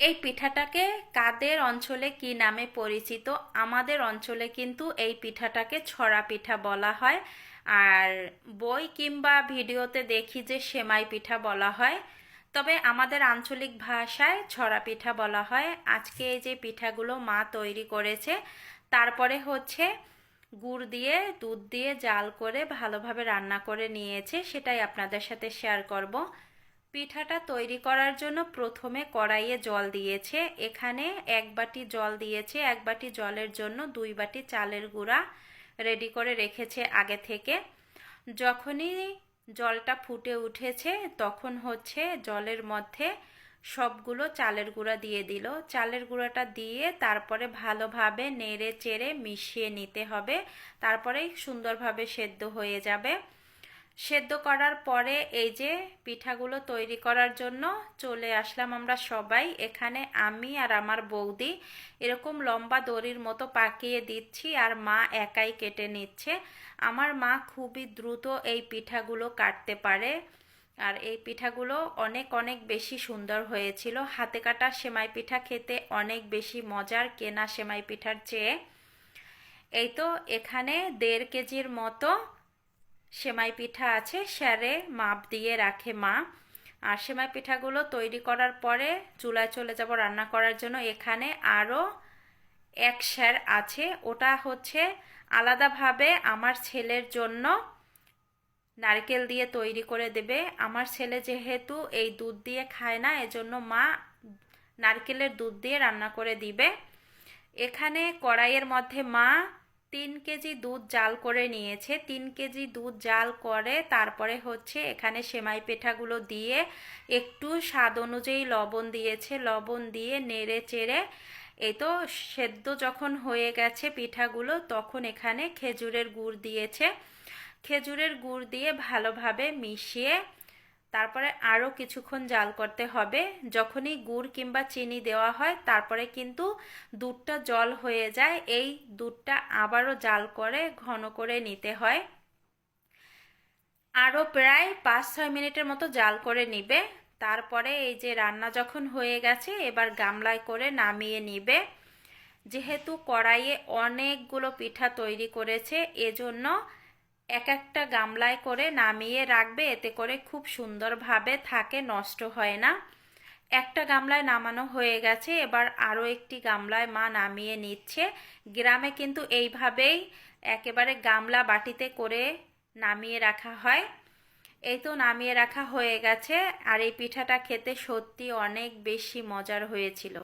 এই পিঠাটাকে কাদের অঞ্চলে কি নামে পরিচিত? আমাদের অঞ্চলে কিন্তু এই পিঠাটাকে ছড়া পিঠা বলা হয়। আর বই কিংবা ভিডিওতে দেখি যে সেমাই পিঠা বলা হয়। তবে আমাদের আঞ্চলিক ভাষায় ছড়া পিঠা বলা হয়। আজকে এই যে পিঠাগুলো মা তৈরি করেছে, তারপরে হচ্ছে গুড় দিয়ে, দুধ দিয়ে, জাল করে ভালোভাবে রান্না করে নিয়েছে, সেটাই আপনাদের সাথে শেয়ার করব। পিঠাটা তৈরি করার জন্য প্রথমে কড়াইয়ে জল দিয়েছে। এখানে এক বাটি জল দিয়েছে। এক বাটি জলের জন্য দুই বাটি চালের গুঁড়া রেডি করে রেখেছে আগে থেকে। যখনই জলটা ফুটে উঠেছে, তখন হচ্ছে জলের মধ্যে সবগুলো চালের গুঁড়া দিয়ে দিল। চালের গুঁড়াটা দিয়ে তারপরে ভালোভাবে নেড়ে চেড়ে মিশিয়ে নিতে হবে। তারপরেই সুন্দরভাবে সেদ্ধ হয়ে যাবে। সেদ্ধ করার পরে এই যে পিঠাগুলো তৈরি করার জন্য চলে আসলাম আমরা সবাই। এখানে আমি আর আমার বৌদি এরকম লম্বা দড়ির মতো পাকিয়ে দিচ্ছি আর মা একাই কেটে নিচ্ছে। আমার মা খুবই দ্রুত এই পিঠাগুলো কাটতে পারে। আর এই পিঠাগুলো অনেক অনেক বেশি সুন্দর হয়েছিল। হাতে কাটা সেমাই পিঠা খেতে অনেক বেশি মজার কেনা সেমাই পিঠার চেয়ে। এই তো এখানে দেড় কেজির মতো সেমাই পিঠা আছে, স্যারে মাপ দিয়ে রাখে মা। আর সেমাই পিঠাগুলো তৈরি করার পরে চুলায় চলে যাব রান্না করার জন্য। এখানে আরও এক স্যার আছে, ওটা হচ্ছে আলাদাভাবে আমার ছেলের জন্য নারকেল দিয়ে তৈরি করে দেবে। আমার ছেলে যেহেতু এই দুধ দিয়ে খায় না, এজন্য মা নারকেলের দুধ দিয়ে রান্না করে দিবে। এখানে কড়াইয়ের মধ্যে মা তিন কেজি দুধ জাল করে নিয়েছে। তিন কেজি দুধ জাল করে তারপরে হচ্ছে এখানে সেমাই পেঠাগুলো দিয়ে একটু স্বাদ অনুযায়ী লবণ দিয়েছে। লবণ দিয়ে নেড়ে চেড়ে এই তো সেদ্ধ যখন হয়ে গেছে পিঠাগুলো তখন এখানে খেজুরের গুড় দিয়েছে। খেজুরের গুড় দিয়ে ভালোভাবে মিশিয়ে তারপরে আরও কিছুক্ষণ জাল করতে হবে। যখনই গুড় কিংবা চিনি দেওয়া হয়, তারপরে কিন্তু দুধটা জল হয়ে যায়। এই দুধটা আবারও জাল করে ঘন করে নিতে হয়। আরও প্রায় পাঁচ ছয় মিনিটের মতো জাল করে নিবে। তারপরে এই যে রান্না যখন হয়ে গেছে, এবার গামলায় করে নামিয়ে নিবে। যেহেতু কড়াইয়ে অনেকগুলো পিঠা তৈরি করেছে, এজন্য এক একটা গামলায় করে নামিয়ে রাখবে, এতে করে খুব সুন্দরভাবে থাকে, নষ্ট হয় না। একটা গামলায় নামানো হয়ে গেছে, এবার আরও একটি গামলায় মা নামিয়ে নিচ্ছে। গ্রামে কিন্তু এইভাবেই একেবারে গামলা বাটিতে করে নামিয়ে রাখা হয়। এই তো নামিয়ে রাখা হয়ে গেছে, আর এই পিঠাটা খেতে সত্যি অনেক বেশি মজার হয়েছিল।